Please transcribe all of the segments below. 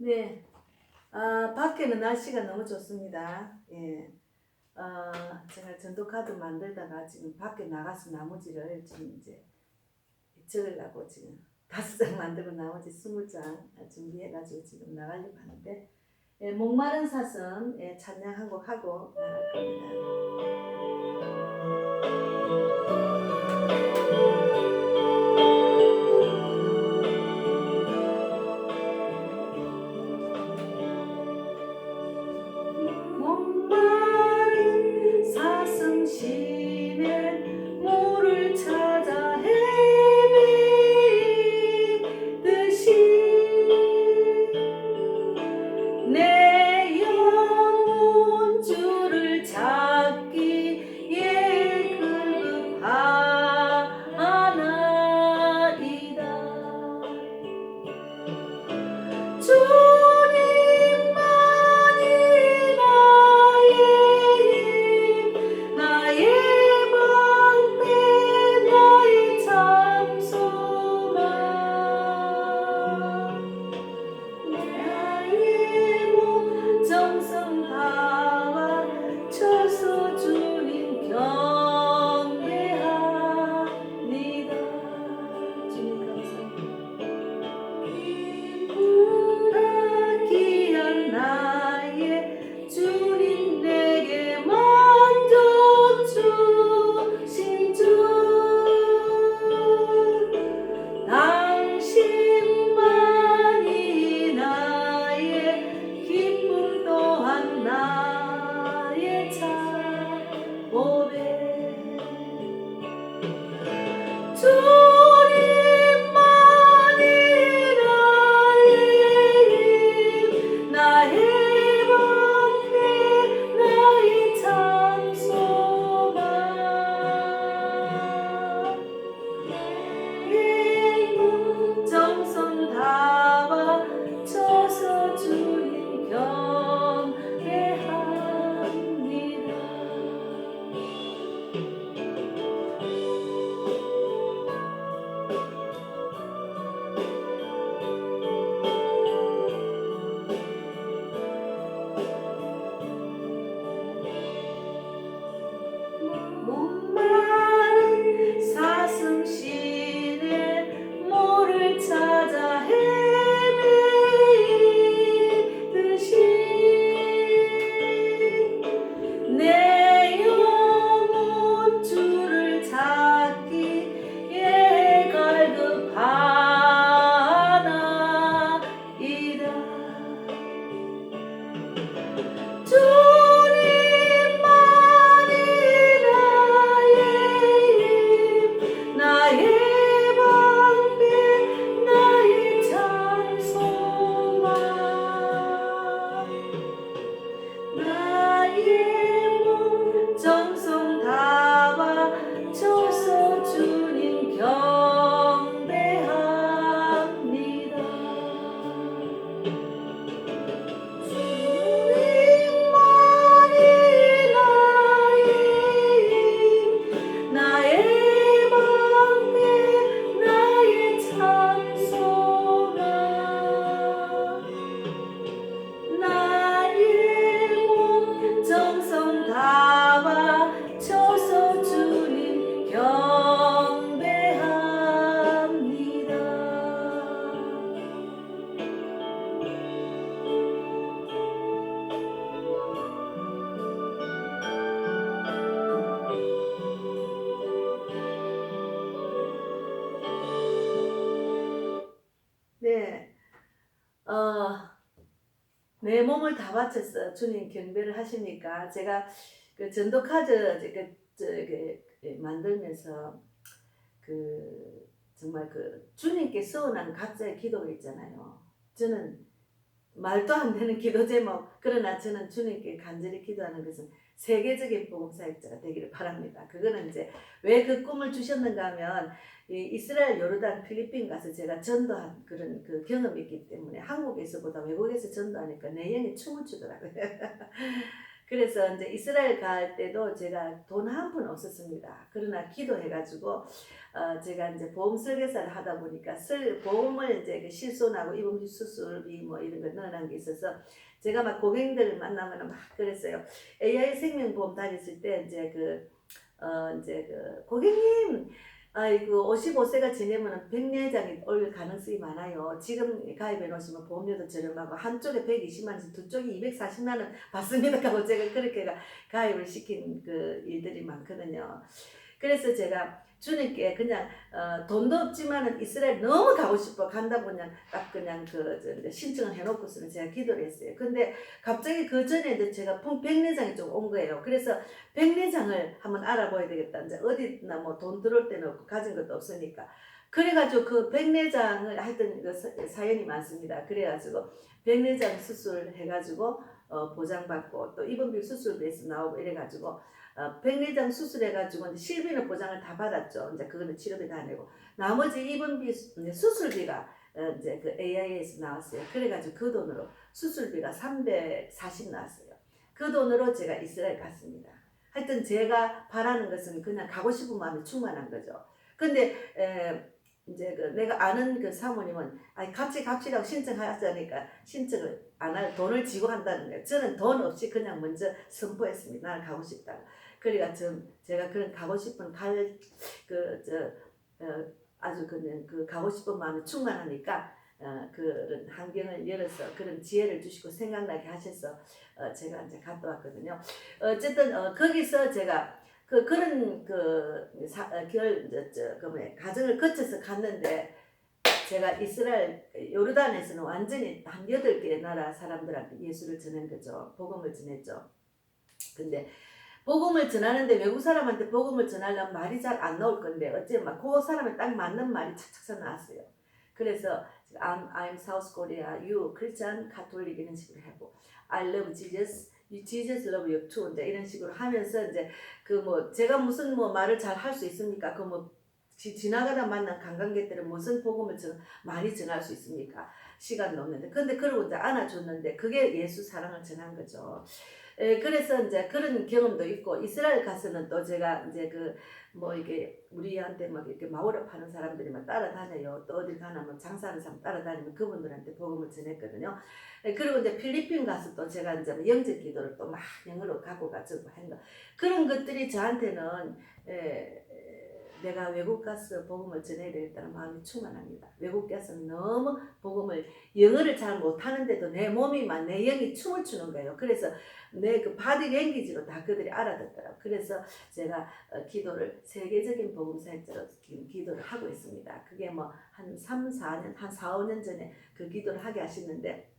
네. 아, 밖에는 날씨가 너무 좋습니다. 예. 어, 제가 전도 카드 만들다가 지금 밖에 나가서 나머지를 지금 이제 적으려고 지금 다섯 장 만들고 나머지 스무 장 준비해가지고 지금 나가려고 하는데 예, 목마른 사슴 예, 찬양 한 곡 하고 나갈 겁니다. 다 바쳤어. 주님 경배를 하시니까 제가 그 전도 카드 그 저기 만들면서 그 정말 그 주님께 서운한 각자의 기도가 있잖아요. 저는 말도 안 되는 기도 제목 그러나 저는 주님께 간절히 기도하는 것은 세계적인 복음사역자가 되기를 바랍니다. 그거는 이제 왜 그 꿈을 주셨는가 하면 이 이스라엘, 요르단, 필리핀 가서 제가 전도한 그런 그 경험이 있기 때문에 한국에서보다 외국에서 전도하니까 내 영에 춤을 추더라고요. 그래서 이제 이스라엘 갈 때도 제가 돈 한 푼 없었습니다. 그러나 기도해가지고 어 제가 이제 보험 설계사를 하다 보니까 설 보험을 이제 그 실손하고 입원비 수술비 뭐 이런 거 넣어놓은 게 있어서 제가 막 고객들을 만나면 막 그랬어요. AI 생명보험 다녔을 때 이제 그 어 이제 그 고객님 아이고 55세가 지내면 백내장이 올 가능성이 많아요. 지금 가입해 놓으시면 보험료도 저렴하고 한쪽에 120만 원씩 두 쪽이 240만 원 받습니다. 하고 제가 그렇게 가- 가입을 시킨 그 일들이 많거든요. 그래서 제가 주님께 그냥 어, 돈도 없지만은 이스라엘 너무 가고 싶어 간다고 그냥 딱 그냥 그 신청을 해놓고서는 제가 기도를 했어요. 근데 갑자기 그 전에 이제 제가 펑 백내장이 좀 온 거예요. 그래서 백내장을 한번 알아봐야 되겠다. 이제 어디나 뭐 돈 들어올 때는 없고 가진 것도 없으니까. 그래가지고 그 백내장을 하여튼 그 사- 사연이 많습니다. 그래가지고 백내장 수술 해가지고 어, 보장받고 또 입원비 수술비에서 나오고 이래가지고 어, 백내장 수술해가지고 실비는 보장을 다 받았죠. 이제 그거는 치료비 다 내고 나머지 입원비 수술비가 어, 이제 그 AI에서 나왔어요. 그래가지고 그 돈으로 수술비가 340 나왔어요. 그 돈으로 제가 이스라엘 갔습니다. 하여튼 제가 바라는 것은 그냥 가고 싶은 마음이 충만한 거죠. 근데 에, 이제 그 내가 아는 그 사모님은 아니 같이 갑시라고 신청하자니까 신청을 안 할 돈을 지고 한다는 거예요. 저는 돈 없이 그냥 먼저 선포했습니다. 나는 가고 싶다. 그러니까 좀 제가 그런 가고 싶은 갈그저 어, 아주 그냥 그 가고 싶은 마음이 충만하니까 어, 그런 환경을 열어서 그런 지혜를 주시고 생각나게 하셔서 어, 제가 이제 갔다 왔거든요. 어쨌든 어, 거기서 제가 그 그런 그결저 저 그 뭐야 가정을 거쳐서 갔는데 제가 이스라엘 요르단에서는 완전히 한 여덟 개의 나라 사람들한테 예수를 전한 거죠. 복음을 전했죠. 근데 복음을 전하는데 외국 사람한테 복음을 전하려면 말이 잘 안 나올 건데 어째 막그 사람에 딱 맞는 말이 착착착 나왔어요. 그래서 I'm, I'm South Korea, you Christian, Catholic 이런 식으로 하고 I love Jesus, love you too 이제 이런 식으로 하면서 이제 그 뭐 제가 무슨 뭐 말을 잘 할 수 있습니까? 그뭐 지나가다 만난 관광객들은 무슨 복음을 전, 많이 전할 수 있습니까? 시간도 없는데 근데 그러고 이제 안아줬는데 그게 예수 사랑을 전한 거죠. 에, 그래서 이제 그런 경험도 있고 이스라엘 가서는 또 제가 이제 그 뭐 이게 우리한테 막 이렇게 마오라 파는 사람들이 막 따라다녀요. 또 어딜 가나 뭐 장사하는 사람 따라다니면 그분들한테 복음을 전했거든요. 에, 그리고 이제 필리핀 가서 또 제가 이제 뭐 영적 기도를 또 막 영어로 갖고 가지고 한다. 그런 것들이 저한테는 에, 에, 내가 외국 가서 복음을 전해야 되겠다는 마음이 충만합니다. 외국 가서는 너무 복음을 영어를 잘 못하는데도 내 몸이 막내 영이 춤을 추는 거예요. 그래서 내 그 바디 랭귀지로 다 그들이 알아듣더라고. 그래서 제가 어, 기도를 세계적인 복음 사역자로 지금 기도를 하고 있습니다. 그게 뭐 한 3, 4년, 한 4, 5년 전에 그 기도를 하게 하시는데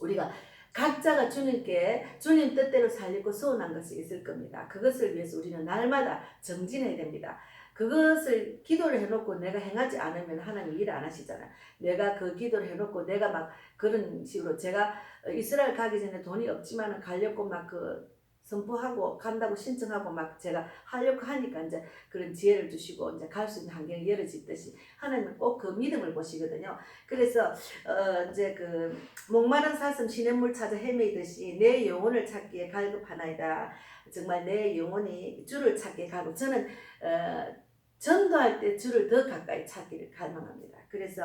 우리가 각자가 주님께 주님 뜻대로 살리고 소원한 것이 있을 겁니다. 그것을 위해서 우리는 날마다 정진해야 됩니다. 그것을 기도를 해놓고 내가 행하지 않으면 하나님 일안 하시잖아요. 내가 그 기도를 해놓고 내가 막 그런 식으로 제가 이스라엘 가기 전에 돈이 없지만 가려고 막 그 선포하고 간다고 신청하고 막 제가 하려고 하니까 이제 그런 지혜를 주시고 이제 갈 수 있는 환경이 열어지듯이 하나님은 꼭 그 믿음을 보시거든요. 그래서 어 이제 그 목마른 사슴 시냇물 찾아 헤매듯이 내 영혼을 찾기에 갈급하나이다. 정말 내 영혼이 주를 찾기에 가고 저는 어 전도할 때 주를 더 가까이 찾기를 갈망합니다. 그래서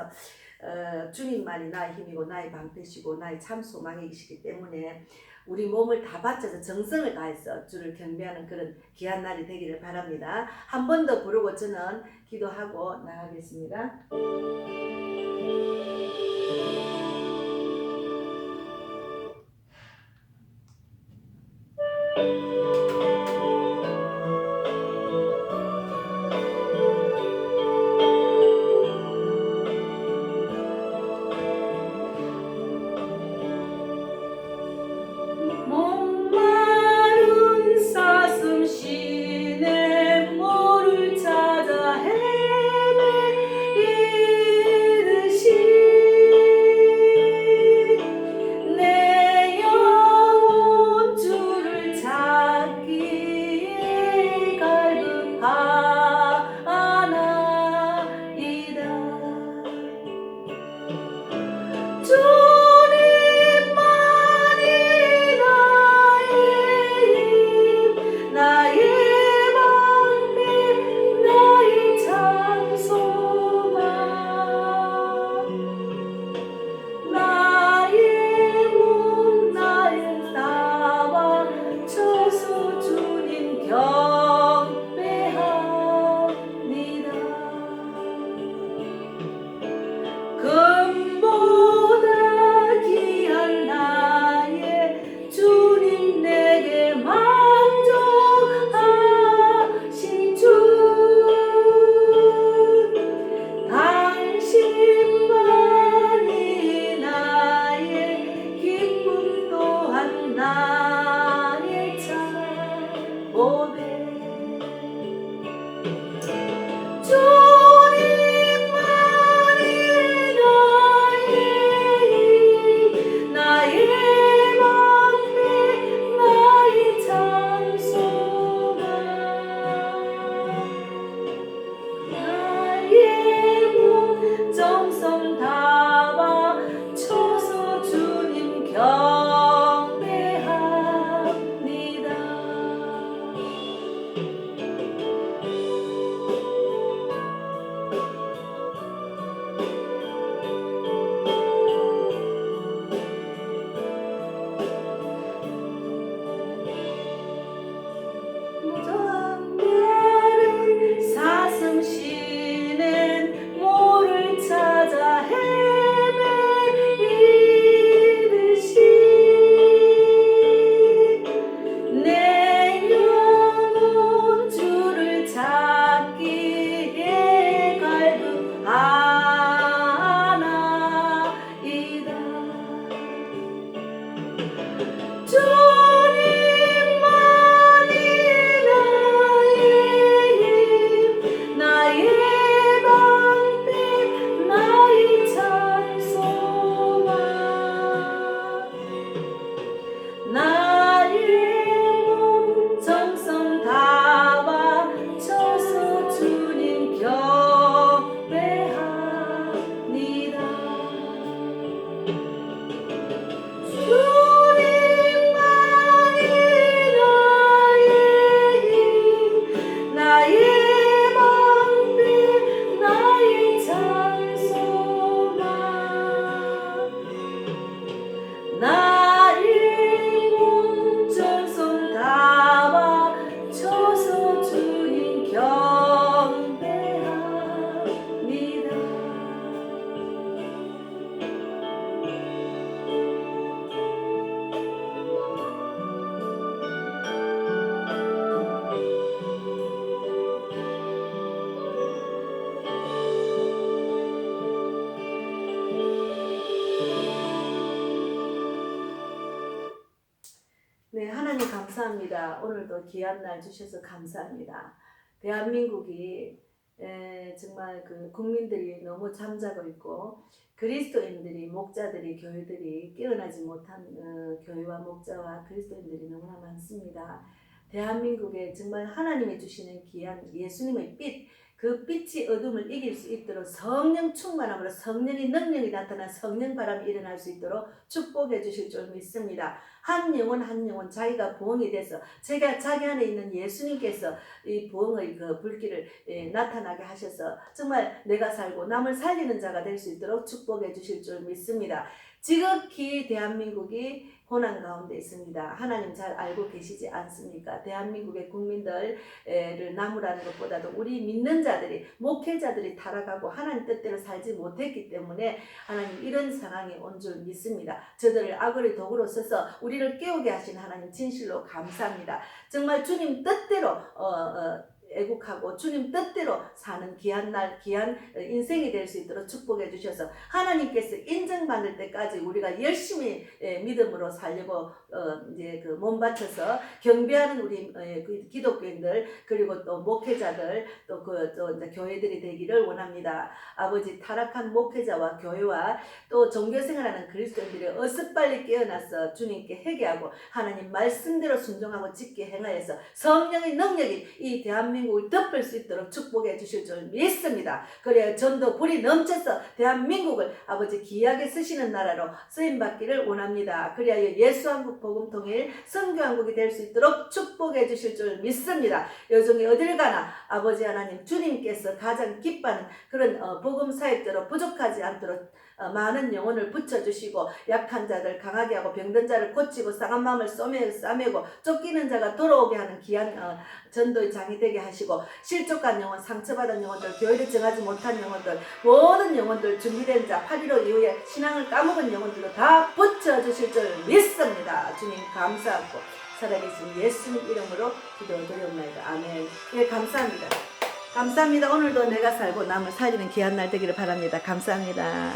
어, 주님만이 나의 힘이고 나의 방패시고 나의 참 소망이시기 때문에 우리 몸을 다 바쳐서 정성을 다해서 주를 경배하는 그런 귀한 날이 되기를 바랍니다. 한 번 더 부르고 저는 기도하고 나가겠습니다. 네, 하나님 감사합니다. 오늘도 귀한 날 주셔서 감사합니다. 대한민국이 에, 정말 그 국민들이 너무 잠자고 있고 그리스도인들이 목자들이 교회들이 깨어나지 못한 어, 교회와 목자와 그리스도인들이 너무나 많습니다. 대한민국에 정말 하나님이 주시는 귀한 예수님의 빛, 그 빛이 어둠을 이길 수 있도록 성령 충만함으로 성령의 능력이 나타나 성령 바람이 일어날 수 있도록 축복해 주실 줄 믿습니다. 한 영혼 한 영혼 자기가 부흥이 돼서 제가 자기 안에 있는 예수님께서 이 부흥의 그 불길을 예, 나타나게 하셔서 정말 내가 살고 남을 살리는 자가 될 수 있도록 축복해 주실 줄 믿습니다. 지극히 대한민국이 고난 가운데 있습니다. 하나님 잘 알고 계시지 않습니까? 대한민국의 국민들을 나무라는 것보다도 우리 믿는 자들이 목회자들이 타락하고 하나님 뜻대로 살지 못했기 때문에 하나님 이런 상황이 온 줄 믿습니다. 저들을 악을의 도구로 써서 우리를 깨우게 하신 하나님 진실로 감사합니다. 정말 주님 뜻대로 어, 어, 애국하고 주님 뜻대로 사는 귀한 날, 귀한 인생이 될 수 있도록 축복해 주셔서 하나님께서 인정받을 때까지 우리가 열심히 예, 믿음으로 살려고 어, 이제 그 몸 바쳐서 경배하는 우리 예, 그 기독교인들 그리고 또 목회자들 또그 교회들이 되기를 원합니다. 아버지 타락한 목회자와 교회와 또 종교 생활하는 그리스도인들이 어서 빨리 깨어나서 주님께 회개하고 하나님 말씀대로 순종하고 짓게 행하여서 성령의 능력이 이 대한민국 을 덮을 수 있도록 축복해 주실 줄 믿습니다. 그래야 전도 불이 넘쳐서 대한민국을 아버지 귀하게 쓰시는 나라로 쓰임 받기를 원합니다. 그리하여 예수한국 복음 통일 선교한국이 될 수 있도록 축복해 주실 줄 믿습니다. 여종이 어딜 가나 아버지 하나님 주님께서 가장 기뻐하는 그런 어, 복음 사역자로 부족하지 않도록 어, 많은 영혼을 붙여주시고 약한 자들 강하게 하고 병든 자를 고치고 상한 마음을 쏘매, 싸매고 쫓기는 자가 돌아오게 하는 귀한 어, 전도의 장이 되게 하시고 실족한 영혼, 상처받은 영혼들, 교회를 정하지 못한 영혼들, 모든 영혼들 준비된 자, 8.15 이후에 신앙을 까먹은 영혼들도 다 붙여주실 줄 믿습니다. 주님 감사하고 살아계신 예수님 이름으로 기도드리옵나이다. 아멘. 예, 감사합니다. 감사합니다. 오늘도 내가 살고 남을 살리는 귀한 날 되기를 바랍니다. 감사합니다.